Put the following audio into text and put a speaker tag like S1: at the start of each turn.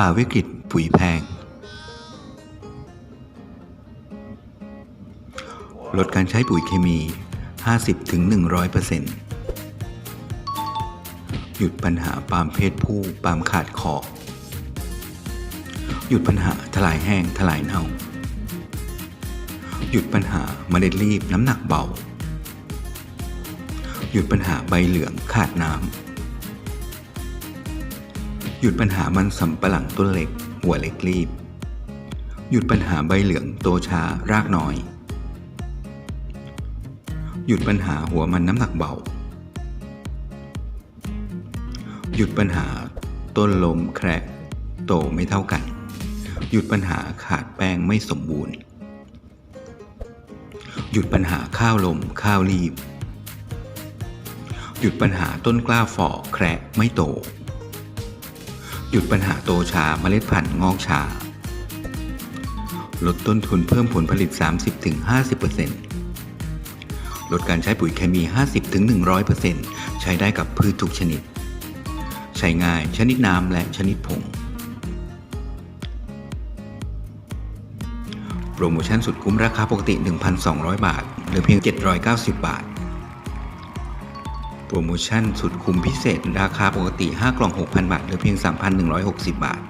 S1: ฝ่าวิกฤตปุ๋ยแพง ลดการใช้ปุ๋ยเคมี 50-100%หยุดปัญหาปาล์มเพศผู้ปาล์มขาดคอหยุดปัญหาทลายแห้งทลายเน่า หยุดปัญหาเมล็ดรีบน้ำหนักเบา หยุดปัญหาใบเหลืองขาดน้ำ หยุดปัญหามันสำปะหลังต้นเล็ก หัวเล็กรีบ หยุดปัญหาใบเหลืองโตช้ารากน้อย หยุดปัญหาหัวมันน้ำหนักเบา หยุดปัญหาต้นลมแคระโตไม่เท่ากัน หยุดปัญหาขาดแป้งไม่สมบูรณ์ หยุดปัญหาข้าวลมข้าวรีบ หยุดปัญหาต้นกล้าฝ่อแคระไม่โต หยุดปัญหาโตชาเมล็ดพันธุ์งอกชา ลดต้นทุนเพิ่มผลผลิต 30-50%ลดการใช้ปุ๋ยเคมี 50-100%ใช้ได้กับพืชทุกชนิด ใช้ง่ายชนิดน้ำและชนิดผง โปรโมชั่นสุดคุ้มราคาปกติ 1,200 บาทเหลือเพียง 790 บาท โปรโมชั่นสุดคุ้มพิเศษ ราคาปกติ 5 กล่อง 6,000 บาทเหลือเพียง 3,160 บาท